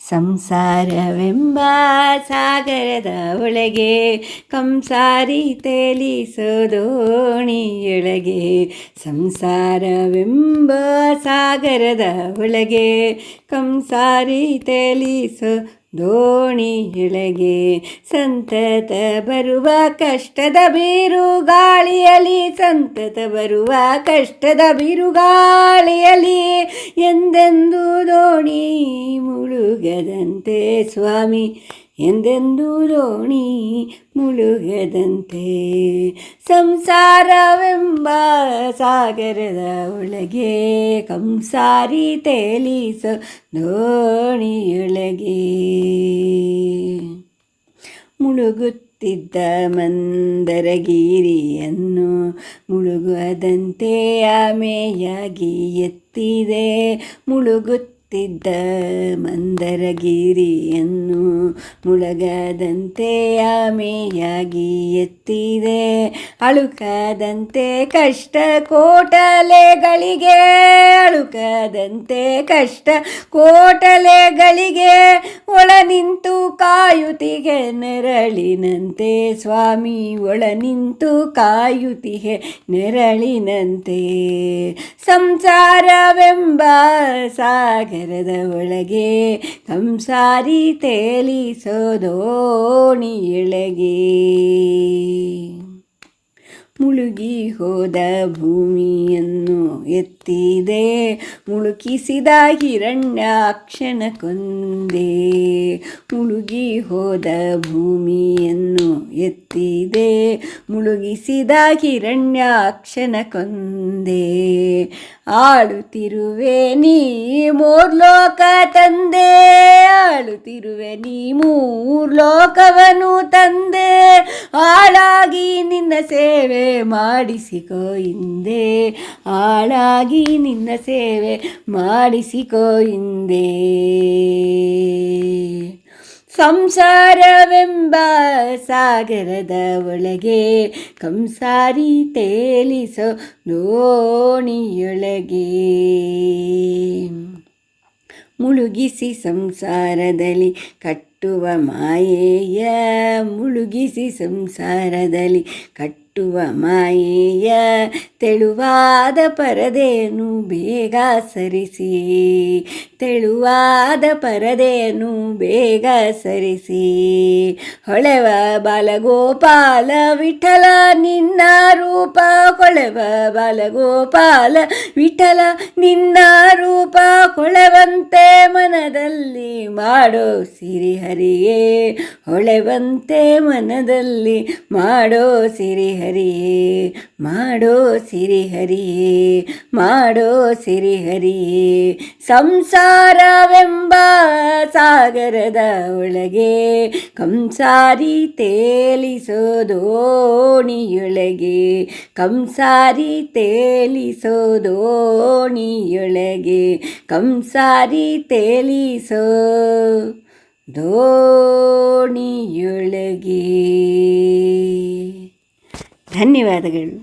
ಸಂಸಾರವೆಂಬ ಸಾಗರದ ಒಳಗೆ ಕಂಸಾರಿ ತೇಲಿಸೋದೋಣಿಯೊಳಗೆ ಸಂಸಾರವೆಂಬ ಸಾಗರದ ಒಳಗೆ ಕಂಸಾರಿ ತೇಲಿಸೋ ದೋಣಿಯೊಳಗೆ ಸಂತತ ಬರುವ ಕಷ್ಟದ ಬಿರುಗಾಳಿಯಲಿ ಸಂತತ ಬರುವ ಕಷ್ಟದ ಬಿರುಗಾಳಿಯಲಿ ಎಂದೆಂದು ಮುಳುಗದಂತೆ ಸ್ವಾಮಿ, ಎಂದೆಂದೂ ದೋಣಿ ಮುಳುಗದಂತೆ? ಸಂಸಾರವೆಂಬ ಸಾಗರದ ಒಳಗೆ ಕಂಸಾರಿ ತೇಲಿಸೋ ದೋಣಿಯೊಳಗೆ ಮುಳುಗುತ್ತಿದ್ದ ಮಂದರಗಿರಿಯನ್ನು ಮುಳುಗದಂತೆ ಆಮೆಯಾಗಿ ಎತ್ತಿದೆ. ಮುಳುಗುತ್ತಿದ್ದ ಮಂದರಗಿರಿಯನ್ನು ಮುಳಗದಂತೆ ಆಮೆಯಾಗಿ ಎತ್ತಿದೆ. ಅಳುಕದಂತೆ ಕಷ್ಟ ಕೋಟಲೆಗಳಿಗೆ ಅಳುಕದಂತೆ ಕಷ್ಟ ಕೋಟಲೆಗಳಿಗೆ ಒಳ ನಿಂತು ಕಾಯುತ್ತಿಗೆ ನೆರಳಿನಂತೆ ಸ್ವಾಮಿ, ಒಳ ನಿಂತು ಕಾಯುತ್ತಿಗೆ ನೆರಳಿನಂತೆ. ಸಂಸಾರವೆಂಬ ಸಾಗರದ ಒಳಗೆ ಕಂಸಾರಿ ತೇಲಿಸೋದೋಣಿ ಎಳಗೆ ಮುಳುಗಿ ಹೋದ ಭೂಮಿಯನ್ನು ಎತ್ತಿದೆ ಮುಳುಕಿಸಿದ ಹಿರಣ್ಯಾಕ್ಷನ ಕೊಂದೆ. ಮುಳುಗಿ ಹೋದ ಭೂಮಿಯನ್ನು ಎತ್ತಿದೆ. ಮುಳುಗಿಸಿದ ಹಿರಣ್ಯಾಕ್ಷನ ಕೊಂದೆ. ಆಳುತ್ತಿರುವೆ ನೀ ಮೂರ್ಲೋಕ ತಂದೆ. ಆಳುತ್ತಿರುವೆ ನೀ ಮೂರ್ಲೋಕವನು ತಂದೆ. ಆಳಾಗಿ ನಿನ್ನ ಸೇವೆ ಮಾಡಿಸಿಕೋ ಹಿಂದೆ ಆಳಾಗಿ ನಿನ್ನ ಸೇವೆ ಮಾಡಿಸಿಕೋ ಹಿಂದೆ ಸಂಸಾರವೆಂಬ ಸಾಗರದ ಒಳಗೆ ಕಂಸಾರಿ ತೇಲಿಸೋ ದೋಣಿಯೊಳಗೆ. ಮುಳುಗಿಸಿ ಸಂಸಾರದಲ್ಲಿ ಕಟ್ಟುವ ಮಾಯೆಯ ಮುಳುಗಿಸಿ ಸಂಸಾರದಲ್ಲಿ ಕಟ್ಟುವ ಮಾಯೆಯ ತೆಳುವಾದ ಪರದೆಯನ್ನು ಬೇಗ ಸರಿಸಿ. ತೆಳುವಾದ ಪರದೆಯನ್ನು ಬೇಗ ಸರಿಸಿ. ಹೊಳೆವ ಬಾಲಗೋಪಾಲ, ವಿಠಲ ನಿನ್ನ ರೂಪ. ಹೊಳೆವ ಬಾಲಗೋಪಾಲ, ವಿಠಲ ನಿನ್ನ ರೂಪ. ಕೊಳೆವಂತೆ ಮನದಲ್ಲಿ ಮಾಡೋ ಸಿರಿಹರಿಯೇ. ಹೊಳೆವಂತೆ ಮನದಲ್ಲಿ ಮಾಡೋ ಸಿರಿಹರಿಯೇ. ಮಾಡೋ ಸಿರಿಹರಿಯೇ. ಮಾಡೋ ಸಿರಿಹರಿಯೇ. ಸಂಸಾರವೆಂಬ ಸಾಗರದ ಒಳಗೆ ಕಂಸಾರಿ ತೇಲಿಸೋದೋಣಿಯೊಳಗೆ ಕಂಸಾರಿ ತೇಲಿಸೋ ದೋಣಿಯೊಳಗೆ ಕಂಸಾರಿ ತೇಲಿಸೋ. ದೋಣಿಯೊಳಗೆ. ಧನ್ಯವಾದಗಳು.